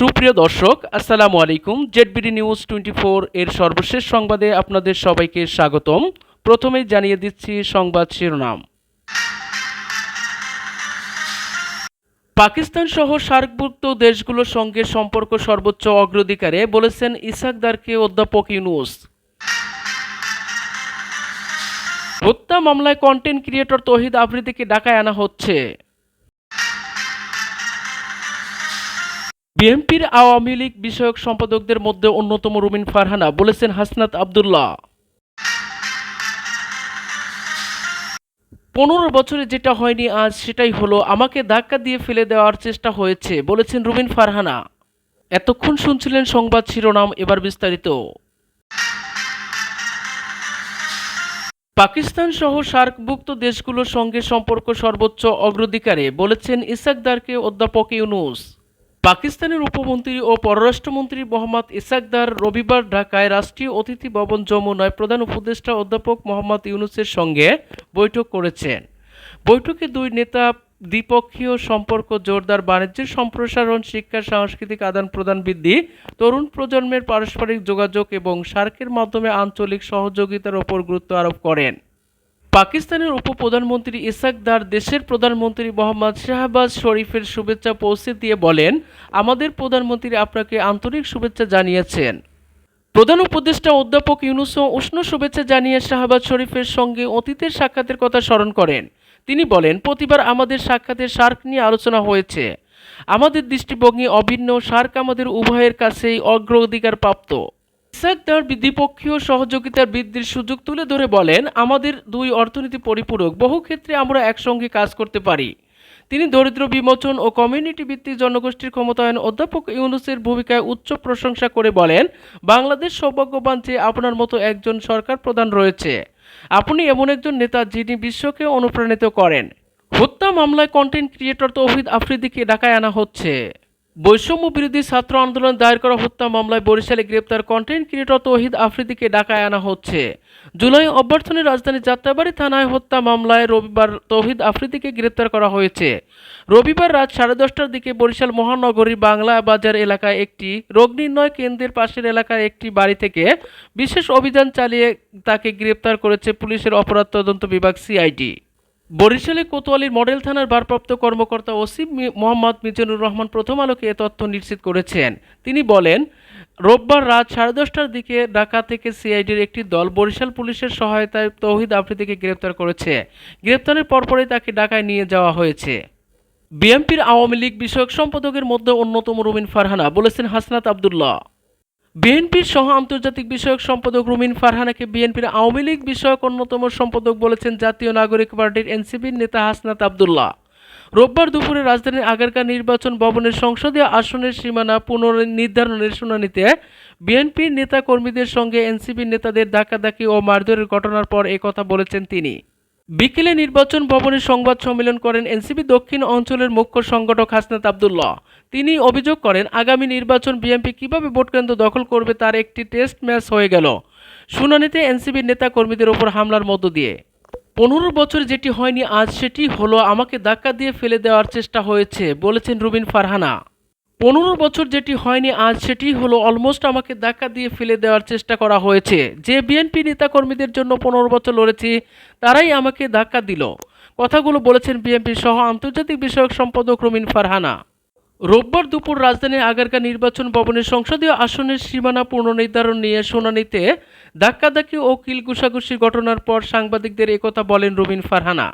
সুপ্রিয় দর্শক, আসসালামু আলাইকুম। জেডবিডি নিউজ টোয়েন্টি ফোর এর সর্বশেষ সংবাদে আপনাদের সবাইকে স্বাগতম। প্রথমেই জানিয়ে দিচ্ছি সংবাদ শিরোনাম। পাকিস্তান সহ সার্কভুক্ত দেশগুলোর সঙ্গে সম্পর্ক সর্বোচ্চ অগ্রাধিকারে বলেছেন ইসাকদারকে অধ্যাপক ইউনুস। হত্যা মামলায় কন্টেন্ট ক্রিয়েটর তহিদ আফ্রিদিকে ডাকায় আনা হচ্ছে। বিএনপির আওয়ামী লীগ বিষয়ক সম্পাদকদের মধ্যে অন্যতম রুমিন ফারহানা, বলেছেন হাসনাত আবদুল্লাহ। পনেরো বছরে যেটা হয়নি আজ সেটাই হলো, আমাকে ধাক্কা দিয়ে ফেলে দেওয়ার চেষ্টা হয়েছে, বলেছেন রুমিন ফারহানা। এতক্ষণ শুনছিলেন সংবাদ শিরোনাম, এবার বিস্তারিত। পাকিস্তান সহ সার্কভুক্ত দেশগুলোর সঙ্গে সম্পর্ক সর্বোচ্চ অগ্রাধিকারে, বলেছেন ইসাকদারকে অধ্যাপক ইউনুস। পাকিস্তানের উপমন্ত্রী ও পররাষ্ট্রমন্ত্রী মোহাম্মদ ইসাকদার রবিবার ঢাকায় রাষ্ট্রীয় অতিথি ভবন যমুনায় প্রধান উপদেষ্টা অধ্যাপক মোহাম্মদ ইউনুসের সঙ্গে বৈঠক করেছেন। বৈঠকে দুই নেতা দ্বিপক্ষীয় সম্পর্ক জোরদার বাণিজ্যের সম্প্রসারণ, শিক্ষা, সাংস্কৃতিক আদান প্রদান বৃদ্ধি, তরুণ প্রজন্মের পারস্পরিক যোগাযোগ এবং সার্কের মাধ্যমে আঞ্চলিক সহযোগিতার ওপর গুরুত্ব আরোপ করেন। পাকিস্তানের উপপ্রধানমন্ত্রী ইসাক দার দেশের প্রধানমন্ত্রী মোহাম্মদ শাহবাজ শরীফের শুভেচ্ছা পৌঁছে দিয়ে বলেন, আমাদের প্রধানমন্ত্রী আপনাকে আন্তরিক শুভেচ্ছা জানিয়েছেন। প্রধান উপদেষ্টা অধ্যাপক ইউনুসও উষ্ণ শুভেচ্ছা জানিয়ে শাহবাজ শরীফের সঙ্গে অতীতের সাক্ষাতের কথা স্মরণ করেন। তিনি বলেন, প্রতিবার আমাদের সাক্ষাতে সার্ক নিয়ে আলোচনা হয়েছে। আমাদের দৃষ্টিভঙ্গি অভিন্ন সার্ক আমাদের উভয়ের কাছেই অগ্রাধিকার প্রাপ্ত ইসাক তার দ্বিপক্ষীয় সহযোগিতার বৃদ্ধির সুযোগ তুলে ধরে বলেন, আমাদের দুই অর্থনীতি পরিপূরক, বহু ক্ষেত্রে আমরা একসঙ্গে কাজ করতে পারি। তিনি দরিদ্র বিমোচন ও কমিউনিটি ভিত্তিক জনগোষ্ঠীর ক্ষমতায়ন অধ্যাপক ইউনুসের ভূমিকায় উচ্চ প্রশংসা করে বলেন, বাংলাদেশ সৌভাগ্যবান যে আপনার মতো একজন সরকার প্রধান রয়েছে। আপনি এমন একজন নেতা যিনি বিশ্বকে অনুপ্রাণিত করেন। হত্যা মামলায় কন্টেন্ট ক্রিয়েটর তৌহিদ আফ্রিদিকে ঢাকায় আনা হচ্ছে। বৈষম্য বিরোধী ছাত্র আন্দোলন দায়ের করা হত্যা মামলায় বরিশালে গ্রেপ্তার কন্টেন্ট ক্রিয়েটর তৌহিদ আফ্রিদিকে ঢাকায় আনা হচ্ছে। জুলাই অভ্যর্থনে রাজধানীর যাত্রাবাড়ি থানায় হত্যা মামলায় রবিবার তৌহিদ আফ্রিদিকে গ্রেপ্তার করা হয়েছে। রবিবার রাত সাড়ে দশটার দিকে বরিশাল মহানগরীর বাংলা বাজার এলাকায় একটি রোগ নির্ণয় কেন্দ্রের পাশের এলাকার একটি বাড়ি থেকে বিশেষ অভিযান চালিয়ে তাকে গ্রেপ্তার করেছে পুলিশের অপরাধ তদন্ত বিভাগ সিআইডি। বরিশালে কোতোয়ালির মডেল থানার ভারপ্রাপ্ত কর্মকর্তা ওসিফ মি- মোহাম্মদ মিজানুর রহমান প্রথম আলোকে এ তথ্য নিশ্চিত করেছেন। তিনি বলেন, রোববার রাত সাড়ে দশটার দিকে ঢাকা থেকে সিআইডির একটি দল বরিশাল পুলিশের সহায়তায় তৌহিদ আফ্রিদিকে গ্রেপ্তার করেছে। গ্রেপ্তারের পরপরই তাকে ঢাকায় নিয়ে যাওয়া হয়েছে। বিএনপির আওয়ামী লীগ বিষয়ক সম্পাদকের মধ্যে অন্যতম রুমিন ফারহানা, বলেছেন হাসনাত আবদুল্লাহ। বিএনপির সহ আন্তর্জাতিক বিষয়ক সম্পাদক রুমিন ফারহানাকে বিএনপির আওয়ামী লীগ বিষয়ক অন্যতম সম্পাদক বলেছেন জাতীয় নাগরিক পার্টির এনসিপির নেতা হাসনাত আবদুল্লাহ। রোববার দুপুরে রাজধানীর আগারকার নির্বাচন ভবনের সংসদীয় আসনের সীমানা পুনর্নির্ধারণের শুনানিতে বিএনপির নেতা কর্মীদের সঙ্গে এনসিপির নেতাদের ধাক্কাধাক্কি ও মারধরের ঘটনার পর কথা বলেছেন তিনি। বিকেলে নির্বাচন ভবনে সংবাদ সম্মেলন করেন এনসিপি দক্ষিণ অঞ্চলের মুখ্য সংগঠক হাসনাত আবদুল্লাহ। তিনি অভিযোগ করেন, আগামী নির্বাচন বিএনপি কীভাবে ভোটকেন্দ্র দখল করবে তার একটি টেস্ট ম্যাচ হয়ে গেল। শুনানিতে এনসিপির নেতা কর্মীদের ওপর হামলার মধ্য দিয়ে। পনেরো বছর যেটি হয়নি, আজ সেটি হলো আমাকে ধাক্কা দিয়ে ফেলে দেওয়ার চেষ্টা হয়েছে, বলেছেন রুবিন ফারহানা। পনেরো বছর যেটি হয়নি, আজ সেটি হলো অলমোস্ট আমাকে ধাক্কা দিয়ে ফেলে দেওয়ার চেষ্টা করা হয়েছে। যে বিএনপি নেতাকর্মীদের জন্য পনেরো বছর লড়েছি, তারাই আমাকে ধাক্কা দিল। কথাগুলো বলেছেন বিএনপি সহ আন্তর্জাতিক বিষয়ক সম্পাদক রুমিন ফারহানা। রোববার দুপুর রাজধানীর আগারকা নির্বাচন ভবনের সংসদীয় আসনের সীমানা পুনর্নির্ধারণ নিয়ে শুনানিতে ধাক্কাধাক্কি ও কিল ঘটনার পর সাংবাদিকদের একথা বলেন রুবিন ফারহানা।